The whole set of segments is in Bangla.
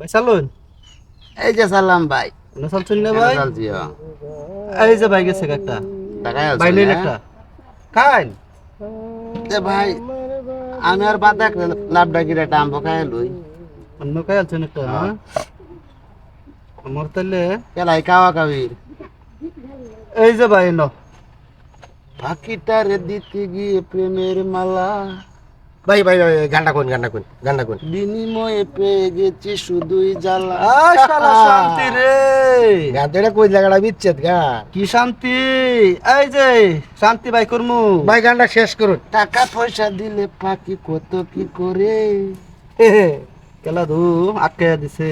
ভাই চালুন। এই যে সালাম ভাই। না চালছেন না ভাই? এই যে ভাই গেছে একটা ভাই লইন না? একটা। খাইন এ ভাই আমি আর বাদ এক লাভ ডাকির একটা আম্ব খাই লই। অন্য খাই আলছেন একটা হ্যাঁ। আমার তাহলে কেলাই কাওয়া কাবির। এই যে ভাই ন পাখিটারে দিতে গিয়ে প্রেমের মালা। ভাই ভাই ভাই গানটা কোন গানটা কোন গানটা কোন? বিনিময়ে পেয়ে গেছি শুধুই জ্বালা। শালা শান্তি রে। গানটা এটা কই জায়গাটা? বিচ্ছেদ গান। কি শান্তি? এই যে শান্তি ভাই করমু। ভাই গানটা শেষ করুন। টাকা পয়সা দিলে পাখি কত কি করে? কেলা ধু আটকাইয়া দিছে।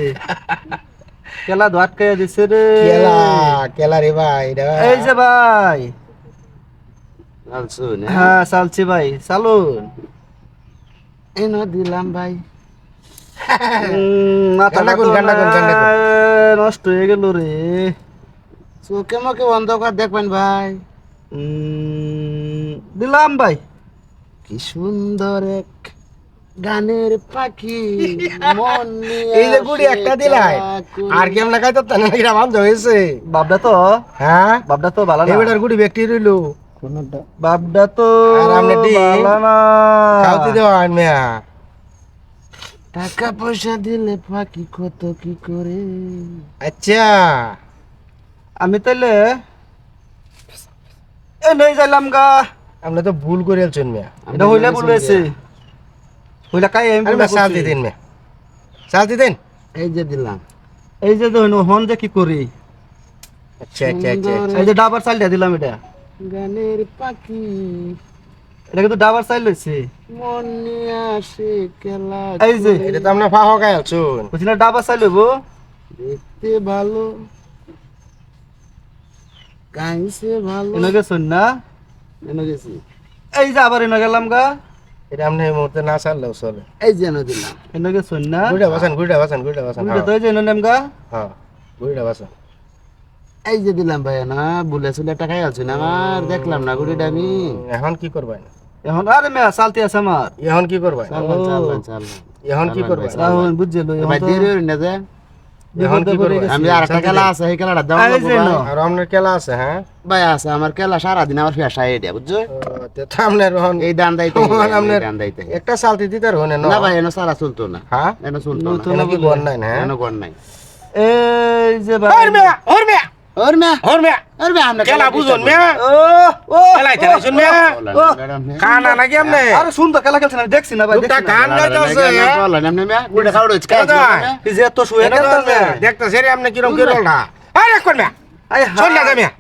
কেলা ধু আটকাইয়া দিছে রে। কেলা কেলা রে ভাই এটা এই যে ভাই। শুন হ্যাঁ চালছি ভাই চালুন। এনো দিলাম ভাই। নষ্ট হয়ে গেল রে। চোখে মুখে অন্ধকার দেখবেন ভাই। দিলাম ভাই। কি সুন্দর এক গানের পাখি। মন এই যে গুড়ি একটা দিলাই। আর কেমন লাগাই তো বন্ধ হয়েছে। বাপডা তো। হ্যাঁ? বাপডা তো ভালো না। এবারে গুড়ি ব্যক্তি রইল। বাপডা তো আর আমনে ডিম? খাওয়াতে দেওয়া মেয়া। টাকা পয়সা দিলে পাখি কত কি করে? আচ্ছা। আমি তাইলে এ নই যাইলাম গা। আপনি তো ভুল করে আলছেন মেয়া। এটা হইলে বলেছে হইলা কাই আমি ভুল করছি। দিতেন মেয়া। চাল দিতেন এই যে দিলাম। এই যে হন যে কি করি। আচ্ছা আচ্ছা আচ্ছা। এই যে ডাবার চাল দিয়া দিলাম এটা। গানের পাখি। এটা কিন্তু ডাবার চাল লইছে। মন নিয়ে আসে খেলা এই যে এটা তো আপনার ফাহ গায়ে আলছুন বুঝছি না ডাবার চাল লইব। দেখতে ভালো। গাইছে ভালো। এনে গেছুন না? এনে গেছি। এই যে আবার এনে গেলাম গা। এটা আপনি এই মুহূর্তে না চাললেও চলে। এই যে এনে দিলাম। এনে গেছুন না? গুড়িটা বাসান গুড়িটা বাসান গুড়িটা বাসান বুঝলে তো এই যে এনে নেম গা। হ্যাঁ গুড়িটা বাসান। এই যে দিলাম ভাই না বুলে সুলে টাকাই আছো না আমার দেখলাম না গুড়িটা আমি। এখন কি করবেন? এখন আরে মেয়া চালতি আছে আমার। এখন কি করবেন? চাললাম চাললাম চাললাম। এখন কি করবেন? বুঝছে লই ভাই দেরি হইল না যে। এখন কি করবেন? আমি আর একটা খেলা আছে সেই খেলাটা দাও এই নাও। আর আপনার খেলা আছে হ্যাঁ? ভাই আছে আমার খেলা সারাদিন আমার ফেসা এটা বুঝছ? তে আপনার এখন এই ডান দাইতে আপনার ডান দাইতে। একটা চালতি দিতে হনে না ভাই এনে সারা চলতো না। হ্যাঁ? এনে চলতো না। এটা কি বল। নাই না এনে গড় নাই এই যে ভাই ওর মেয়া ওর মেয়া! ওর মে ওর মেয়া ওর মে আমরা খেলা বুঝুন মেয়া ও ও খেলা চালাইছুন মেয়া কানা নাকি আপনি আরে সুন্দর খেলা খেলছেন আমি দেখছি না ভাই দুটা দেখছি না। গান গাইতেছে গুড়ে খাওয়া রয়েছে এই যে এত শুয়ে খেলতেছে দেখতেছে রে আপনি কিরম কি রোলটা আরে কোন মেয়া আই শোন না মেয়া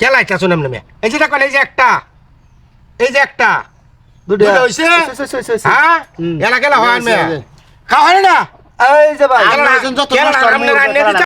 খেলা ইচ্ছা শুন আপনি মেয়া এই যে দেখুন এই যে একটা এই যে একটা দুটা হইছে? হ্যাঁ। এলা খেলা হয় হয়েছে, খাওয়া হয় না এই যে ভাই আমরা যত খেলা